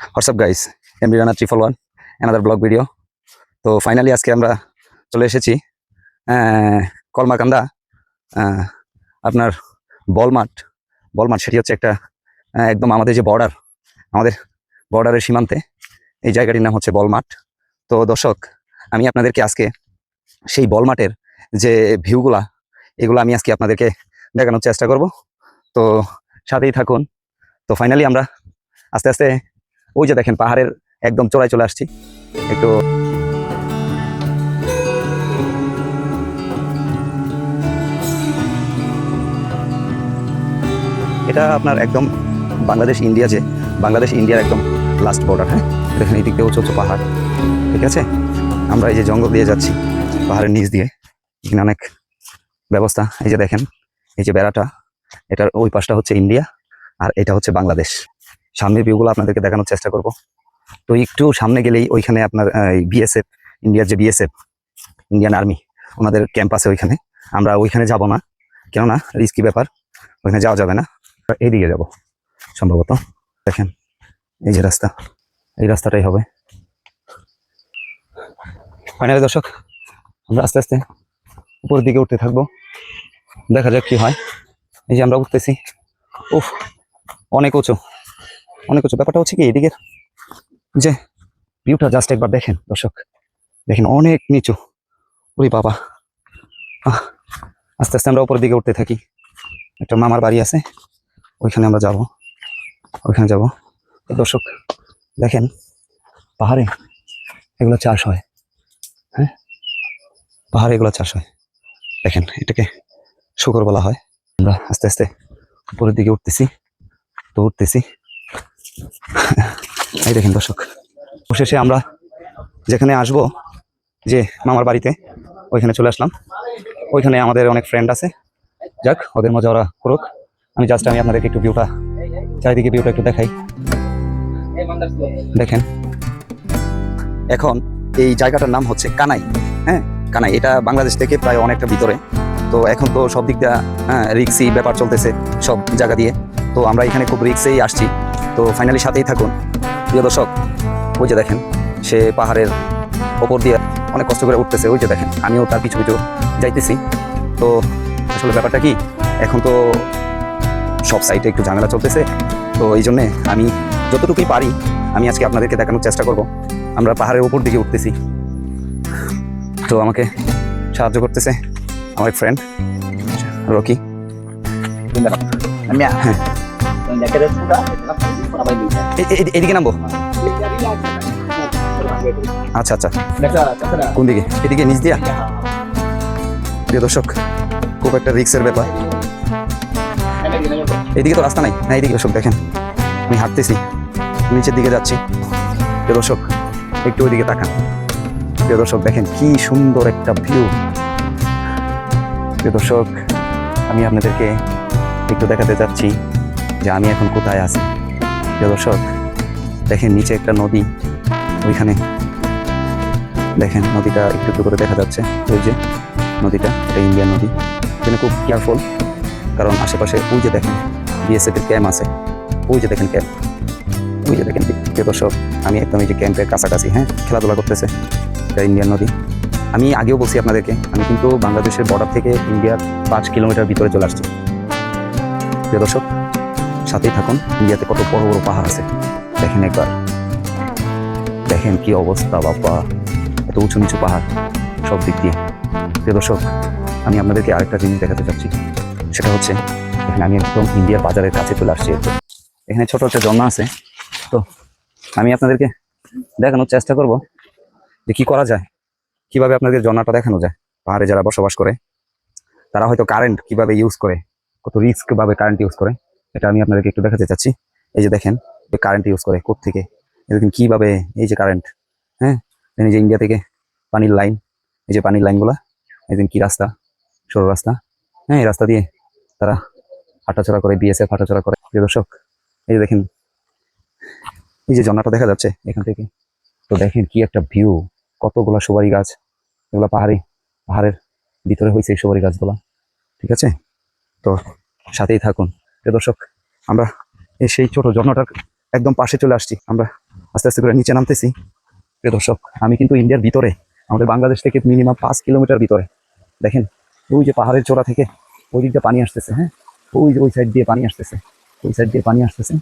What's up guys MB Rana triple one another blog video তো finally আজকে আমরা চলে এসেছি কলমাকান্দা আপনার বলমাঠ বলমাঠ সেটি হচ্ছে একটা একদম আমাদের যে বর্ডার আমাদের বর্ডারের সীমান্তে। এই জায়গাটির নাম হচ্ছে বলমাঠ তো দর্শক, আমি আপনাদেরকে আজকে সেই বলমাঠের যে ভিউগুলা এগুলো আমি আজকে আপনাদেরকে দেখানোর চেষ্টা করব। তো সাথেই থাকুন। তো ফাইনালি আমরা আস্তে আস্তে ওই যে দেখেন পাহাড়ের একদম চড়াই চলে আসছি। একটু এটা আপনার একদম বাংলাদেশ, ইন্ডিয়া যে, বাংলাদেশ, ইন্ডিয়ার একদম লাস্ট বর্ডার হ্যাঁ? দেখেন এই দিক উঁচু উঁচু পাহাড়, ঠিক আছে? আমরা এই যে জঙ্গল দিয়ে যাচ্ছি, পাহাড়ের নিচ দিয়ে, এখানে অনেক ব্যবস্থা, এই যে দেখেন, এই যে বেড়াটা, এটার ওই পাশটা হচ্ছে ইন্ডিয়া আর এটা হচ্ছে বাংলাদেশ। সামনের ভিউগুলো আপনাদেরকে দেখানোর চেষ্টা করব। তো একটু সামনে গেলেই ওইখানে আপনার বিএসএফ ইন্ডিয়ার যে বিএসএফ ইন্ডিয়ান আর্মি ওনাদের ক্যাম্প আছে ওইখানে। আমরা ওইখানে যাব না, কেননা রিস্কি ব্যাপার, ওইখানে যাওয়া যাবে না। এইদিকে যাব, সম্ভবত। দেখেন, এই যে রাস্তা, এই রাস্তাটাই হবে। ফাইনালি দর্শক, আমরা আস্তে আস্তে উপরের দিকে উঠতে থাকব। দেখা যাক কি হয়। এই যে আমরা উঠতেছি, উফ, অনেক উঁচু। অনেক কিছু। ব্যাপারটা হচ্ছে কি এদিকের যে ভিউটা জাস্ট একবার দেখেন, দর্শক। দেখেন অনেক নিচু। ওই বাবা। আস্তে আস্তে আমরা উপরের দিকে উঠতে থাকি। একটা মামার বাড়ি আছে, ওইখানে আমরা যাব। ওইখানে যাব। দর্শক, দেখেন, পাহাড়ে এগুলো চাষ হয়। হ্যাঁ? পাহাড়ে এগুলো চাষ হয়। দেখেন, এটাকে শুকর বলা হয়। আমরা আস্তে আস্তে উপরের দিকে উঠতেছি। তো উঠতেছি। এই দেখেন দর্শক, অবশেষে আমরা যেখানে আসব, যে মামার বাড়িতে, ওইখানে চলে আসলাম। ওইখানে আমাদের অনেক ফ্রেন্ড আছে। যাক, ওদের মজা ওরা করুক। আমি জাস্ট আমি আপনাদেরকে একটু ভিউটা চারিদিকে ভিউটা একটু দেখাই। দেখেন, এখন এই জায়গাটার নাম হচ্ছে কানাই হ্যাঁ? কানাই, এটা বাংলাদেশ থেকে প্রায় অনেকটা ভিতরে। তো এখন তো সব দিক দিয়ে হ্যাঁ রিক্সি ব্যাপার চলতেছে সব জায়গা দিয়ে। তো আমরা এখানে খুব রিক্সেই আসছি। তো ফাইনালি সাথেই থাকুন। প্রিয় দর্শক ওই যে দেখেন সে পাহাড়ের ওপর দিয়ে অনেক কষ্ট করে উঠতেছে ওই যে দেখেন আমিও তার পিছু পিছু যাইতেছি। তো আসলে ব্যাপারটা কি এখন তো সব সাইডে একটু ঝামেলা চলতেছে তো এই জন্যে আমি যতটুকুই পারি আমি আজকে আপনাদেরকে দেখানোর চেষ্টা করব। আমরা পাহাড়ের উপর দিকে উঠতেছি। তো আমাকে সাহায্য করতেছে আমার ফ্রেন্ড রকি। হ্যাঁ। এদিকে নামবো? আচ্ছা আচ্ছা। কোন দিকে? এদিকে নিচ দিয়া? প্রিয় দর্শক খুব একটা রিক্সের ব্যাপার। এদিকে তো রাস্তা নাই। না এদিকে দর্শক দেখেন। আমি হাঁটতেছি। নিচের দিকে যাচ্ছি। প্রিয় দর্শক একটু ওইদিকে তাকান। প্রিয় দর্শক দেখেন কি সুন্দর একটা ভিউ প্রিয় দর্শক আমি আপনাদেরকে একটু দেখাতে চাচ্ছি যে আমি এখন কোথায় আছি। দর্শক, দেখেন নিচে একটা নদী, ওইখানে দেখেন নদীটা একটু একটু করে দেখা যাচ্ছে। ওই যে নদীটা, এটা ইন্ডিয়ান নদী। এখানে খুব কেয়ারফুল কারণ আশেপাশে ওই যে দেখেন বিএসএফ এর ক্যাম্প আছে। ওই যে দেখেন ক্যাম্প ওই যে দেখেন প্রিয় দর্শক, আমি একদম এই যে ক্যাম্পের কাছাকাছি হ্যাঁ খেলাধুলা করতেছে। এটা ইন্ডিয়ান নদী। আমি আগেও বলছি আপনাদেরকে, আমি কিন্তু বাংলাদেশের বর্ডার থেকে ইন্ডিয়ার পাঁচ কিলোমিটার ভিতরে চলে আসছি। প্রিয় দর্শক সাথেই থাকুন, ইন্ডিয়াতে কত বড় বড় পাহাড় আছে। দেখেন একবার। দেখেন কি অবস্থা, বাবা। এত উঁচু নিচু পাহাড়, সব দিক দিয়ে। প্রিয় দর্শক, আমি আপনাদেরকে আরেকটা জিনিস দেখাতে চাচ্ছি। সেটা হচ্ছে, এখানে আমি একদম ইন্ডিয়ার বাজারের কাছে চলে আসছি। এখানে ছোট একটা ঝর্ণা আছে। তো, আমি আপনাদেরকে দেখানোর চেষ্টা করব যে কি করা যায়, কীভাবে আপনাদের ঝর্ণাটা দেখানো যায়, পাহাড়ে যারা বসবাস করে। তারা হয়তো কারেন্ট কীভাবে ইউজ করে, কত রিস্ক ভাবে কারেন্ট ইউজ করে। এটা আমি আপনাদেরকে একটু দেখাতে চাচ্ছি। এই যে দেখেন কারেন্ট ইউজ করে থেকে দেখেন কীভাবে এই যে কারেন্ট হ্যাঁ? এই যে ইন্ডিয়া থেকে পানির লাইন এই যে পানির লাইনগুলা এই যে কি রাস্তা, সরু রাস্তা হ্যাঁ? এই রাস্তা দিয়ে তারা হাঁটাচড়া করে বিএসএফ হাঁটাচলা করে। প্রিয় দর্শক, এই যে দেখেন, এই যে ঝর্ণাটা দেখা যাচ্ছে এখান থেকে। তো দেখেন কি একটা ভিউ কতগুলা সুপারি গাছ, এগুলো পাহাড়ি, পাহাড়ের ভিতরে হয়েছে এই সুপারি গাছগুলা, ঠিক আছে? তো সাথেই থাকুন। প্রিয় দর্শক, আমরা এই সেই ছোট ঝর্ণাটার একদম পাশে চলে আসছি। আমরা আস্তে আস্তে করে নিচে নামতেছি। প্রিয় দর্শক, আমি কিন্তু ইন্ডিয়ার ভিতরে, আমাদের বাংলাদেশ থেকে মিনিমাম পাঁচ কিলোমিটার ভিতরে। দেখেন, ওই যে পাহাড়ের চূড়া থেকে ওই দিকটা পানি আসতেছে হ্যাঁ? ওই ওই সাইড দিয়ে পানি আসতেছে, ওই সাইড দিয়ে পানি আসতেছে।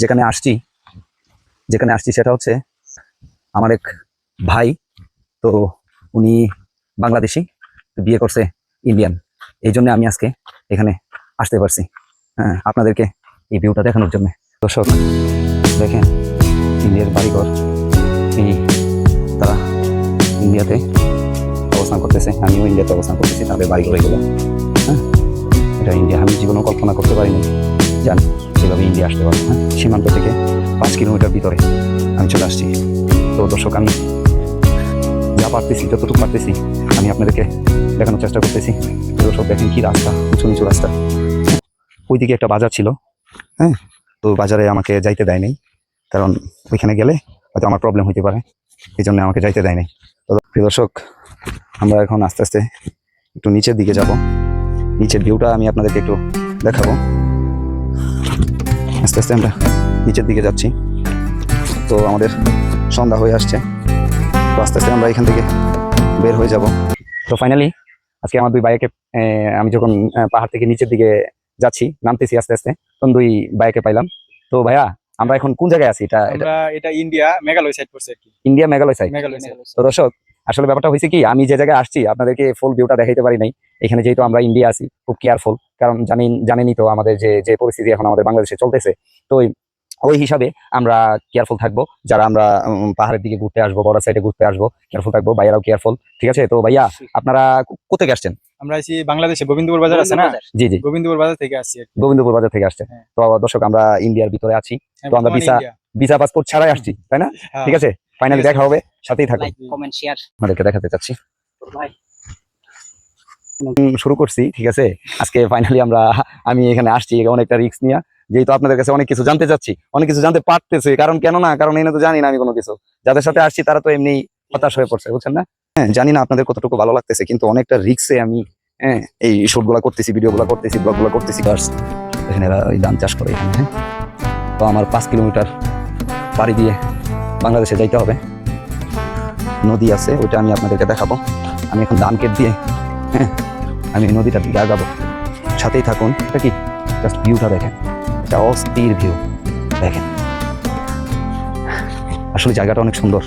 যেখানে আসছি যেখানে আসছি সেটা হচ্ছে আমার এক ভাই। তো উনি বাংলাদেশি বিয়ে করছে ইন্ডিয়ান। এই জন্য আমি আজকে এখানে আসতে পারছি। হ্যাঁ আপনাদেরকে এই ভিউটা দেখানোর জন্য। দর্শক, দেখেন, ইন্ডিয়ার বাড়িঘর। এই তারা ইন্ডিয়াতে অবস্থান করতেছে, আমিও ইন্ডিয়াতে অবস্থান করতেছি, তাদের বাড়িঘর এগুলো। হ্যাঁ এটা ইন্ডিয়া। আমি জীবনেও কল্পনা করতে পারিনি, জানি। সেভাবে ইন্ডিয়া আসতে পারব হ্যাঁ সীমান্ত থেকে পাঁচ কিলোমিটার ভিতরে আমি চলে আসছি। তো দর্শক, আমি যা পারতেছি, যতটুকু পারতেছি, আমি আপনাদেরকে দেখানোর চেষ্টা করতেছি। দর্শক, দেখেন কি রাস্তা, উঁচু নিচু রাস্তা। ওইদিকে একটা বাজার ছিল হ্যাঁ তো বাজারে আমাকে যাইতে দেয় নাই। কারণ ওইখানে গেলে হয়তো আমার প্রবলেম হইতে পারে এই জন্য আমাকে যাইতে দেয় নাই। তো প্রিয় দর্শক, আমরা এখন আস্তে আস্তে একটু নিচের দিকে যাব। নিচের ভিউটা আমি আপনাদেরকে একটু দেখাবো। আস্তে আস্তে আমরা নিচের দিকে যাচ্ছি। তো আমাদের সন্ধ্যা হয়ে আসছে। তো আস্তে আস্তে আমরা এখান থেকে বের হয়ে যাব। তো ফাইনালি আজকে আমার দুই বাইকে আমি যখন পাহাড় থেকে নিচের দিকে যাচ্ছি নামতেছি আস্তে আস্তে তখন দুই বাইকে পাইলাম। তো ভাইয়া আমরা এখন কোন জায়গায় আছি? এটা এটা এটা ইন্ডিয়া মেঘালয় সাইড পড়ছে আর কি। ইন্ডিয়া মেঘালয় সাইড তো দর্শক আসলে ব্যাপারটা হয়েছে কি আমি যে জায়গায় আসছি আপনাদেরকে ফুল ভিউটা দেখাইতে পারি নাই। এখানে যেহেতু আমরা ইন্ডিয়া আছি খুব কেয়ারফুল কারণ জানেন জানেনই তো আমাদের যে যে পরিস্থিতি এখন আমাদের বাংলাদেশে চলতেছে। তো ওই- ওই হিসাবে আমরা কেয়ারফুল থাকব। যারা আমরা পাহাড়ের দিকে ঘুরতে আসব বড় সাইডে ঘুরতে আসব কেয়ারফুল থাকব ভাইয়ারাও কেয়ারফুল ঠিক আছে? তো ভাইয়া আপনারা কো- কোথেকে আসছেন? আমরা আছি বাংলাদেশে গোবিন্দপুর বাজার আছে না? জি জি। গোবিন্দপুর বাজার থেকে আসছি গোবিন্দপুর বাজার থেকে আসছে হ্যাঁ। তো দর্শক আমরা ইন্ডিয়ার ভিতরে আছি। হ্যাঁ, তো আমরা ভিসা- ভিসা পাসপোর্ট ছাড়াই আসছি তাই না? হ্যাঁ। ঠিক আছে? ফাইনালি দেখা হবে সাথেই থাকুন। কমেন্ট শেয়ার আপনাদেরকে দেখাতে চাচ্ছি। ভাই শুরু করছি, ঠিক আছে? আজকে ফাইনালি আমরা, আমি এখানে আসছি অনেকটা রিস্ক নিয়ে। যেহেতু আপনাদের কাছে অনেক কিছু জানতে চাচ্ছি, অনেক কিছু জানতে পারতেছি, কারণ কেন না? কারণ এনে তো জানি না আমি কোনো কিছু। যাদের সাথে আসছি, তারা তো এমনি হতাশ হয়ে পড়ছে, বুঝছেন না? হ্যাঁ জানি না আপনাদের কতটুকু ভালো লাগতেছে, কিন্তু অনেকটা রিক্সে আমি হ্যাঁ এই শুটগুলা করতেছি ভিডিও গুলা করতেছি ব্লগগুলা করতেছি গার্স এখানে ওই ধান চাষ করে এখানে হ্যাঁ? তো আমার পাঁচ কিলোমিটার বাড়ি দিয়ে বাংলাদেশে যাইতে হবে। নদী আছে, ওইটা আমি আপনাদেরকে দেখাবো। আমি এখন ধান কেট দিয়ে হ্যাঁ আমি এই নদীটার দিকে আগাবো। সাথেই থাকুন, এটা কি? জাস্ট ভিউটা দেখেন। এটা অস্থির ভিউ দেখেন। আসলে জায়গাটা অনেক সুন্দর।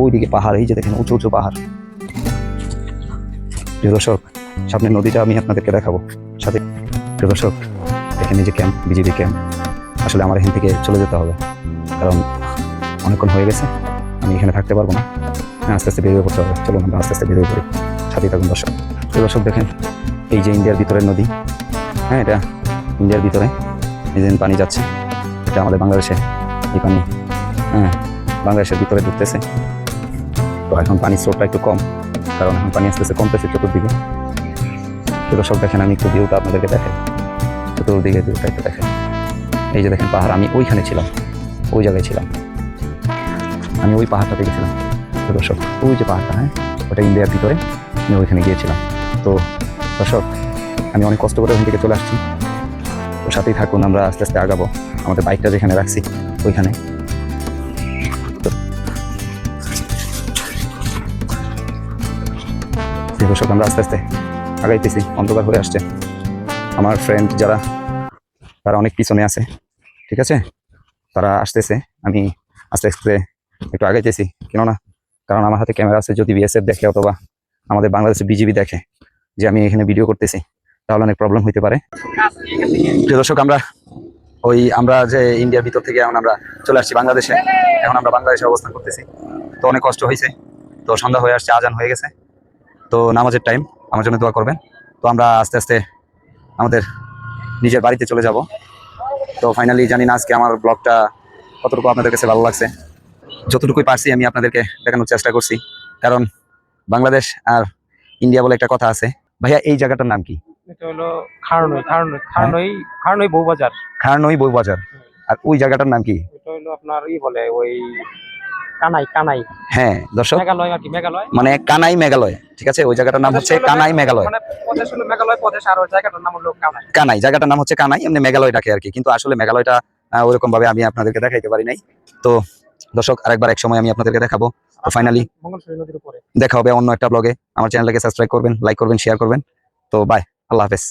ওইদিকে পাহাড়, এই যে দেখেন, উঁচু উঁচু পাহাড়। প্রিয় দর্শক সামনের নদীটা আমি আপনাদেরকে দেখাবো। সাথে, প্রিয় দর্শক, দেখেন এই যে ক্যাম্প বিজেপি ক্যাম্প আসলে আমার এখান থেকে চলে যেতে হবে। কারণ অনেকক্ষণ হয়ে গেছে, আমি এখানে থাকতে পারব না। আস্তে আস্তে বেরিয়ে পড়তে হবে। চলুন আমরা আস্তে আস্তে বেরিয়ে পড়ি। সাথেই থাকুন দর্শক। প্রিয় দর্শক, দেখেন এই যে ইন্ডিয়ার ভিতরের নদী। হ্যাঁ এটা ইন্ডিয়ার ভিতরে। এই যে পানি যাচ্ছে, এটা আমাদের বাংলাদেশে এই পানি। হ্যাঁ বাংলাদেশের ভিতরে ঢুকতেছে। তো এখন পানির স্রোতটা একটু কম, কারণ এখন পানি আস্তে আস্তে কমতেছে চতুর্দিকে। তো দর্শক, দেখেন আমি একটু ভিউটা আপনাদেরকে দেখাই। চতুর্দিকে ভিউটা একটু দেখাই। এই যে দেখেন পাহাড়, আমি ওইখানে ছিলাম, ওই জায়গায় ছিলাম। আমি ওই পাহাড়টাতে গেছিলাম। দর্শক, ওই যে পাহাড়টা হ্যাঁ? ওটা ইন্ডিয়ার ভিতরে, আমি ওইখানে গিয়েছিলাম। তো দর্শক, আমি অনেক কষ্ট করে ওখান থেকে চলে আসছি। তো সাথেই থাকুন, আমরা আস্তে আস্তে আগাবো। আমাদের বাইকটা যেখানে রাখছি, ওইখানে। দর্শক, আমরা আস্তে আস্তে আগাইতেছি, অন্ধকার হয়ে আসছে। আমার ফ্রেন্ড যারা, তারা অনেক পিছনে আছে, ঠিক আছে? তারা আসতেছে, আমি আস্তে আস্তে একটু আগাইতেছি। কেননা কারণ আমার হাতে ক্যামেরা আছে, যদি বিএসএফ দেখে অথবা আমাদের বাংলাদেশের বিজিবি দেখে যে আমি এখানে ভিডিও করতেছি, তাহলে অনেক প্রবলেম হইতে পারে। দর্শক, আমরা ওই, আমরা যে ইন্ডিয়ার ভিতর থেকে এখন আমরা চলে আসছি বাংলাদেশে। এখন আমরা বাংলাদেশে অবস্থান করতেছি। তো অনেক কষ্ট হয়েছে তো সন্ধ্যা হয়ে আসছে, আজান হয়ে গেছে। তো নামাজের টাইম আমার জন্য দোয়া করবেন। তো আমরা আস্তে আস্তে আমাদের নিজের বাড়িতে চলে যাব। তো ফাইনালি জানি না আজকে আমার ব্লগটা কতটুকু আপনাদের কাছে ভালো লাগছে। যতটুকুই পারছি আমি আপনাদেরকে দেখানোর চেষ্টা করছি। কারণ বাংলাদেশ আর ইন্ডিয়া বলে একটা কথা আছে। ভাইয়া এই জায়গাটার নাম কি? এটা হলো খারনই খারনই খারনই খারনই বউবাজার খারনই বউ বাজার আর ওই জায়গাটার নাম কি? এটা হইল আপনার ই বলে ওই কানাই কানাই। হ্যাঁ দর্শক। মেঘালয় আর কি মেঘালয়। মানে কানাই মেঘালয়। ঠিক আছে ওই জায়গাটার নাম হচ্ছে কানাই মেঘালয়। মানে প্রদেশ হলো মেঘালয় প্রদেশ আর ওই জায়গাটার নাম হলো কানাই। কানাই জায়গাটার নাম হচ্ছে কানাই এমনি মেঘালয় ডাকে আর কি। কিন্তু আসলে মেঘালয়টা ওরকম ভাবে আমি আপনাদেরকে দেখাইতে পারি নাই। তো দর্শক আরেকবার এক সময় আমি আপনাদেরকে দেখাবো। ফাইনালি উপরে। দেখা হবে অন্য একটা ব্লগে আমার চ্যানেলটাকে সাবস্ক্রাইব করবেন লাইক করবেন শেয়ার করবেন। তো বাই আল্লাহ হাফেজ।